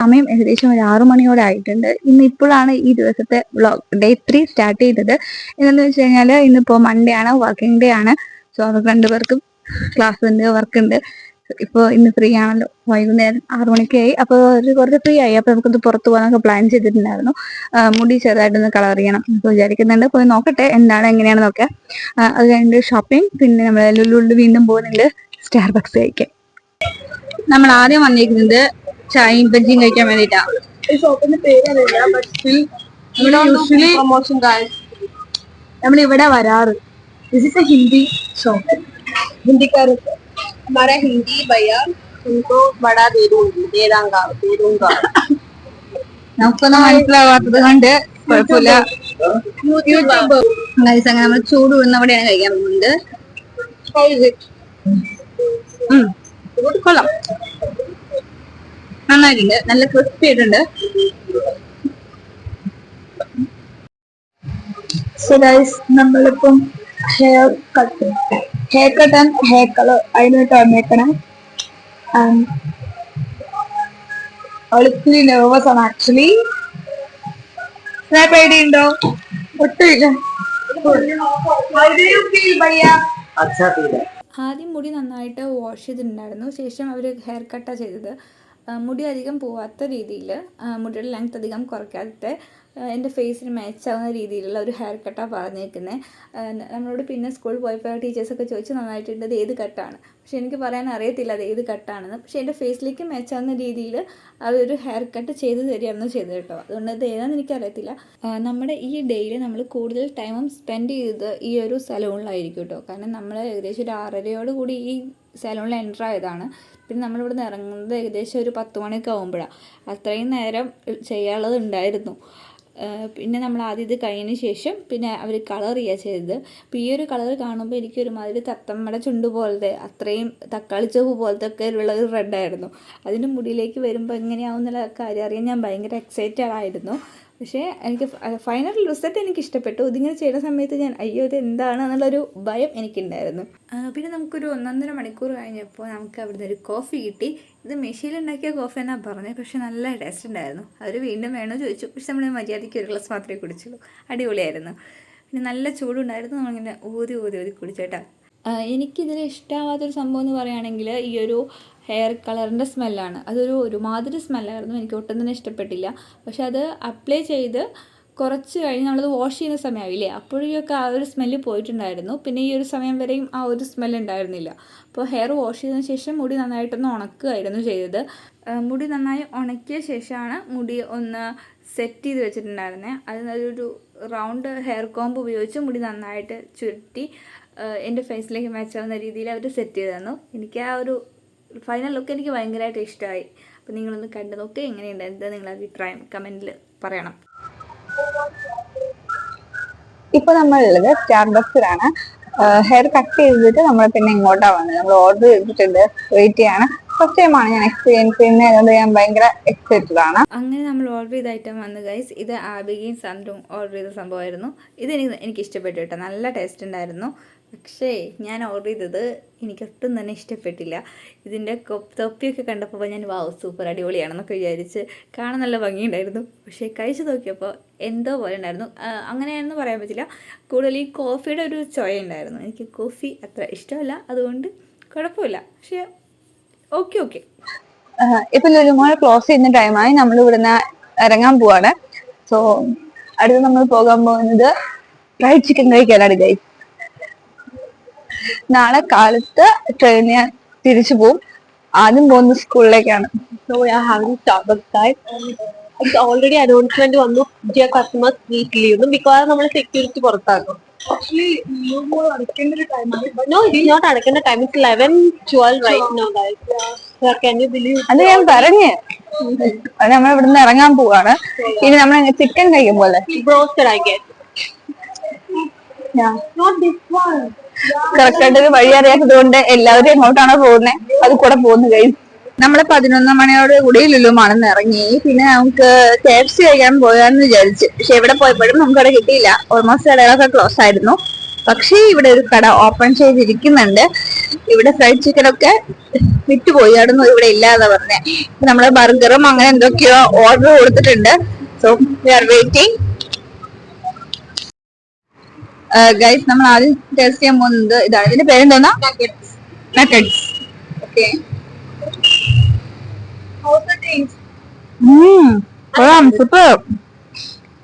സമയം ഏകദേശം ഒരു ആറു മണിയോടെ ആയിട്ടുണ്ട്. ഇന്ന് ഇപ്പോഴാണ് ഈ ദിവസത്തെ വ്ളോഗ് ഡേ ത്രീ സ്റ്റാർട്ട് ചെയ്തത്. എന്നു വെച്ച് കഴിഞ്ഞാൽ ഇന്നിപ്പോ മൺഡേ ആണ് വർക്കിംഗ് ഡേ ആണ്. സോ അവർക്ക് രണ്ടുപേർക്കും ക്ലാസ് ഉണ്ട് വർക്ക് ഉണ്ട്. ഇപ്പോൾ ഇന്ന് ഫ്രീ ആണല്ലോ. വൈകുന്നേരം ആറു മണിക്കായി അപ്പോൾ ഒരു കുറച്ച് ഫ്രീ ആയി. അപ്പോൾ നമുക്കൊന്ന് പുറത്ത് പോകാനൊക്കെ പ്ലാൻ ചെയ്തിട്ടുണ്ടായിരുന്നു. മുടി ചെറുതായിട്ടൊന്ന് കളർ ചെയ്യണം എന്ന് വിചാരിക്കുന്നുണ്ട്. പോയി നോക്കട്ടെ എന്താണ് എങ്ങനെയാണ് നോക്കുക അത് കഴിഞ്ഞിട്ട് ഷോപ്പിംഗ് പിന്നെ നമ്മൾ ലുലുണ്ട് വീണ്ടും പോകുന്നുണ്ട് സ്റ്റാർ ബക്സ് കഴിക്കാൻ നമ്മൾ ആദ്യം വന്നിരിക്കുന്നത് ചായയും ബജ്ജിയും കഴിക്കാൻ വേണ്ടിട്ടാ ഈ ഷോപ്പിന്റെ പേരറിയില്ല ബട്ട് സ്റ്റിൽ ഇവിടെ യൂഷ്വലി പ്രൊമോഷൻ ഗായ്സ് നമ്മൾ ഇവിടെ വരാറ് this is a Hindi shop हिंदीकार हमारा हिंदी भैया उनको बड़ा दे दूंगी दे दूंगा दे दूंगा നമുക്കൊന്നും മനസ്സിലാവാത്തത് കൊണ്ട് കുഴപ്പമില്ല यूट्यूब Guys, അങ്ങനെ നമ്മൾ ചൂട് വിടുന്നവിടെയാണ് കഴിക്കാൻ പോകുന്നത് how is it ഉം. കൊള്ളാം നന്നായിട്ടുണ്ട്. നല്ല ക്രിസ്പി ആയിട്ടുണ്ട്. സോ നമ്മളിപ്പം hair cut hair cut and hair colour അതിനായിട്ട് വന്നേക്കണം. Um, അവളിത്തിരി നെർവസ് ആണ് ആക്ച്വലി പേടിയുണ്ടോ ഒട്ടുമില്ല. ആദ്യം മുടി നന്നായിട്ട് വാഷ് ചെയ്തിട്ടുണ്ടായിരുന്നു. ശേഷം അവർ ഹെയർ കട്ടാണ് ചെയ്തത്. മുടി അധികം പോവാത്ത രീതിയിൽ മുടിയുടെ ലെങ്ത് അധികം കുറയ്ക്കാതെ എന്റെ ഫേസിന് മാച്ച് ആവുന്ന രീതിയിലുള്ള ഒരു ഹെയർ കട്ടാണ് പറഞ്ഞേക്കുന്നത് നമ്മളോട് പിന്നെ സ്കൂളിൽ പോയപ്പോൾ ടീച്ചേഴ്സൊക്കെ ചോദിച്ചു നന്നായിട്ടുണ്ട് അത് ഏത് കട്ടാണ് പക്ഷെ എനിക്ക് പറയാൻ അറിയത്തില്ല അത് ഏത് കട്ടാണെന്ന് പക്ഷെ എന്റെ ഫേസിലേക്ക് മാച്ച് ആവുന്ന രീതിയിൽ അവരൊരു ഹെയർ കട്ട് ചെയ്ത് തരികയായിരുന്നു ചെയ്തത് കേട്ടോ. അതുകൊണ്ട് അത് ഏതാണെന്ന് എനിക്കറിയത്തില്ല. നമ്മുടെ ഈ ഡേയിൽ നമ്മൾ കൂടുതൽ ടൈമും സ്പെൻഡ് ചെയ്തത് ഈ ഒരു സലൂണിലായിരിക്കും കേട്ടോ. കാരണം നമ്മൾ ഏകദേശം ഒരു ആറരയോട് കൂടി ഈ സലൂണിൽ എന്റർ ആയതാണ്. പിന്നെ നമ്മളിവിടെ നിന്ന് ഇറങ്ങുന്നത് ഏകദേശം ഒരു പത്ത് മണിയൊക്കെ ആകുമ്പോഴാണ് അത്രയും നേരം ചെയ്യാനുള്ളത് ഉണ്ടായിരുന്നു. പിന്നെ നമ്മൾ ആദ്യം ഇത് കഴിഞ്ഞതിന് ശേഷം പിന്നെ അവർ കളർ ചെയ്യുക ചെയ്തത്. അപ്പോൾ ഈ ഒരു കളർ കാണുമ്പോൾ എനിക്ക് ഒരുമാതിരി തത്തമ്മയുടെ ചുണ്ട് പോലത്തെ അത്രയും തക്കാളി ചോപ്പ് പോലത്തെ ഒക്കെ ഉള്ള ഒരു റെഡായിരുന്നു അതിന്റെ മുടിയിലേക്ക് വരുമ്പോൾ എങ്ങനെയാവും എന്നുള്ള കാര്യം അറിയാൻ ഞാൻ ഭയങ്കര എക്സൈറ്റഡ് ആയിരുന്നു. പക്ഷേ എനിക്ക് ഫൈനൽ റിസൾട്ട് എനിക്ക് ഇഷ്ടപ്പെട്ടു ഇതിങ്ങനെ ചെയ്യുന്ന സമയത്ത് ഞാൻ അയ്യോ ഇത് എന്താണ് എന്നുള്ളൊരു ഭയം എനിക്കുണ്ടായിരുന്നു. പിന്നെ നമുക്കൊരു ഒന്നൊന്നര മണിക്കൂർ കഴിഞ്ഞപ്പോൾ നമുക്ക് അവിടുന്ന് ഒരു കോഫി കിട്ടി. ഇത് മെഷീനിൽ ഉണ്ടാക്കിയ കോഫി എന്നാണ് പറഞ്ഞത് പക്ഷെ നല്ല ടേസ്റ്റ് ഉണ്ടായിരുന്നു. അവർ വീണ്ടും വേണോ ചോദിച്ചു. പക്ഷെ നമ്മൾ മര്യാദയ്ക്ക് ഒരു ഗ്ലാസ് മാത്രമേ കുടിച്ചുള്ളൂ. അടിപൊളിയായിരുന്നു. പിന്നെ നല്ല ചൂടുണ്ടായിരുന്നു. നമ്മളിങ്ങനെ ഊതി ഊതി ഊതി കുടിച്ചേട്ടാ എനിക്കിതിൽ ഇഷ്ടമാവാത്തൊരു സംഭവം എന്ന് പറയുകയാണെങ്കിൽ ഈ ഒരു ഹെയർ കളറിന്റെ സ്മെല്ലാണ് അതൊരു ഒരുമാതിരി സ്മെല്ലായിരുന്നു എനിക്ക് ഒട്ടും തന്നെ ഇഷ്ടപ്പെട്ടില്ല. പക്ഷെ അത് അപ്ലൈ ചെയ്ത് കുറച്ച് കഴിഞ്ഞ് നമ്മളത് വാഷ് ചെയ്യുന്ന സമയമാവില്ലേ അപ്പോഴേക്കൊക്കെ ആ ഒരു സ്മെല്ല് പോയിട്ടുണ്ടായിരുന്നു. പിന്നെ ഈ ഒരു സമയം വരെയും ആ ഒരു സ്മെല്ല് ഉണ്ടായിരുന്നില്ല. അപ്പോൾ ഹെയർ വാഷ് ചെയ്തതിന് ശേഷം മുടി നന്നായിട്ടൊന്ന് ഉണക്കുകയായിരുന്നു ചെയ്തത്. മുടി നന്നായി ഉണക്കിയ ശേഷമാണ് മുടി ഒന്ന് സെറ്റ് ചെയ്ത് വെച്ചിട്ടുണ്ടായിരുന്നത് അതിനൊരു റൗണ്ട് ഹെയർ കോംബ് ഉപയോഗിച്ച് മുടി നന്നായിട്ട് ചുരുട്ടി എന്റെ ഫേസിലേക്ക് മാച്ച് ആവുന്ന രീതിയിൽ അവർ സെറ്റ് ചെയ്ത് തന്നു. എനിക്ക് ആ ഒരു ഫൈനൽ ലുക്ക് എനിക്ക് ഭയങ്കരമായിട്ട് ഇഷ്ടമായി അപ്പോൾ നിങ്ങളൊന്ന് കണ്ടു നോക്കി എങ്ങനെയുണ്ട്? എന്താ നിങ്ങളുടെ അഭിപ്രായം? കമന്റിൽ പറയണം. ഇപ്പൊ നമ്മളുള്ളത് സ്റ്റാർബക്സിലാണ് ഹെയർ കട്ട് ചെയ്തിട്ട് നമ്മൾ പിന്നെ ഇങ്ങോട്ടാണ് വന്നത്. നമ്മൾ ഓർഡർ ചെയ്തിട്ടുണ്ട്. വെയിറ്റ് ചെയ്യാണ്. ഫസ്റ്റ് ടൈമാണ് ഞാൻ എക്സ്പീരിയൻസ് ചെയ്യുന്നത്. അതുകൊണ്ട് ഞാൻ ഭയങ്കര എക്സൈറ്റഡ് ആണ്. അങ്ങനെ നമ്മൾ ഓർഡർ ചെയ്ത ഐറ്റം വന്ന് ഗൈസ് ഇത് ആബികയും സൺറും ഓർഡർ ചെയ്ത സംഭവമായിരുന്നു. ഇത് എനിക്ക് എനിക്ക് ഇഷ്ടപ്പെട്ടു കേട്ടോ. നല്ല ടേസ്റ്റ് ഉണ്ടായിരുന്നു. പക്ഷേ ഞാൻ ഓർഡർ ചെയ്തത് എനിക്കൊട്ടും തന്നെ ഇഷ്ടപ്പെട്ടില്ല. ഇതിന്റെ തൊപ്പിയൊക്കെ കണ്ടപ്പോൾ ഞാൻ വാവ് സൂപ്പർ അടിപൊളിയാണെന്നൊക്കെ വിചാരിച്ച് കാണാൻ നല്ല ഭംഗിയുണ്ടായിരുന്നു. പക്ഷേ കഴിച്ചു നോക്കിയപ്പോൾ എന്തോ പോലെ ഉണ്ടായിരുന്നു. അങ്ങനെയാണെന്ന് പറയാൻ പറ്റില്ല. കൂടുതൽ ഈ കോഫിയുടെ ഒരു ചോയ ഉണ്ടായിരുന്നു. എനിക്ക് കോഫി അത്ര ഇഷ്ടമല്ല. അതുകൊണ്ട് കുഴപ്പമില്ല. പക്ഷേ ഓക്കെ ഓക്കെ ഇപ്പൊ ലുലുമോൾ ക്ലോസ് ചെയ്യുന്ന ടൈമായി നമ്മൾ ഇവിടുന്ന് ഇറങ്ങാൻ പോവാണ്. സോ അടുത്ത് നമ്മൾ പോകാൻ പോകുന്നത് ഫ്രൈഡ് ചിക്കൻ കഴിക്കാനാണ് ഗൈസ് നാളെ കാലത്ത് ട്രെയിൻ ഞാൻ തിരിച്ചു പോവും. ആദ്യം പോകുന്ന സ്കൂളിലേക്കാണ് ഓൾറെഡി അനൗൺസ്മെന്റ് വന്നു. പുതിയ കസ്റ്റമേഴ്സ് വീക്കിലി ബിക്കോസ് നമ്മൾ സെക്യൂരിറ്റി പുറത്താക്കും. അത് ഞാൻ പറഞ്ഞ്. നമ്മളിവിടുന്ന് ഇറങ്ങാൻ പോവാണ്. ഇനി നമ്മൾ ചിക്കൻ കഴിക്കുമ്പോൾ ബ്രോസ്റ്റഡ് ആക്കിയോട്ട് ഡിസ് ആയിട്ട് ഒരു വഴി അറിയാത്തത് കൊണ്ട് എല്ലാവരും എങ്ങോട്ടാണോ പോകുന്നത് അത് കൂടെ പോകുന്നു കഴിഞ്ഞു നമ്മൾ പതിനൊന്നാം മണിയോട് കൂടി ലുലുമാണെന്ന് ഇറങ്ങി. പിന്നെ നമുക്ക് കെ കഴിക്കാൻ പോകാന്ന് വിചാരിച്ചു. പക്ഷെ എവിടെ പോയപ്പോഴും നമുക്ക് അവിടെ കിട്ടിയില്ല. ഓൾമോസ്റ്റ് കടകളൊക്കെ ക്ലോസ് ആയിരുന്നു. പക്ഷേ ഇവിടെ ഒരു കട ഓപ്പൺ ചെയ്തിരിക്കുന്നുണ്ട്. ഇവിടെ ഫ്രൈഡ് ചിക്കൻ ഒക്കെ വിട്ടുപോയി അവിടെ ഇവിടെ ഇല്ലാതെ പറഞ്ഞേ. നമ്മൾ ബർഗറും അങ്ങനെ എന്തൊക്കെയോ ഓർഡർ കൊടുത്തിട്ടുണ്ട്. So we are waiting guys നമ്മൾ ആദ്യം ടേസ്റ്റ് ചെയ്യാൻ പോകുന്നത് ഇതാണ്. ഇതിന്റെ പേരെന്തോന്നാ? Nuggets okay super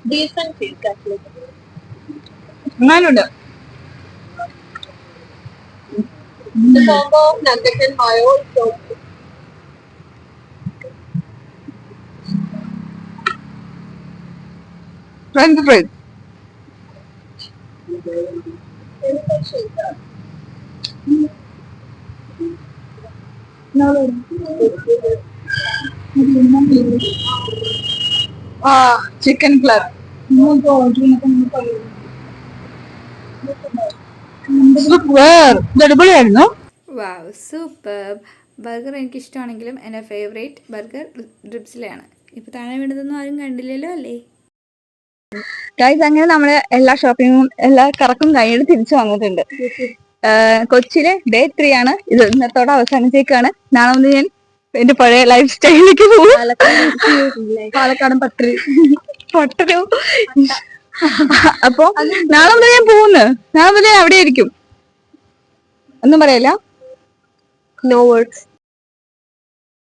Decent taste actually. എങ്ങാനുണ്ട് The combo of nuggets and mayo is so good. French fries ആ ചിക്കൻ ഫ്ലർ സൂപ്പർ ഇത് അടിപൊളിയായിരുന്നു. വാവ് സൂപ്പർ ബർഗർ എനിക്ക് ഇഷ്ടമാണെങ്കിലും എന്റെ ഫേവറേറ്റ് ബർഗർ ഡ്രിപ്സിലാണ് ഇപ്പോൾ താഴെ വീണതൊന്നും ആരും കണ്ടില്ലല്ലോ അല്ലേ? ഗൈസ് അങ്ങനെ നമ്മൾ എല്ലാ ഷോപ്പിങ്ങും എല്ലാ കറക്കും കഴിഞ്ഞിട്ട് തിരിച്ചു വന്നിട്ടുണ്ട്. കൊച്ചിയിലെ ഡേ ത്രീ ആണ്. ഇത് ഇന്നത്തോടെ അവസാനിച്ചേക്കാണ്. നാളെ മുതൽ ഞാൻ എന്റെ പഴയ ലൈഫ് സ്റ്റൈലിലേക്ക് പോകും. പാലക്കാടൻ പട്ടരി പട്ടരോ അപ്പൊ നാളെ മുതൽ ഞാൻ പോകുന്നു. നാളെ മുതൽ അവിടെ ആയിരിക്കും ഒന്നും പറയല്ല. No words.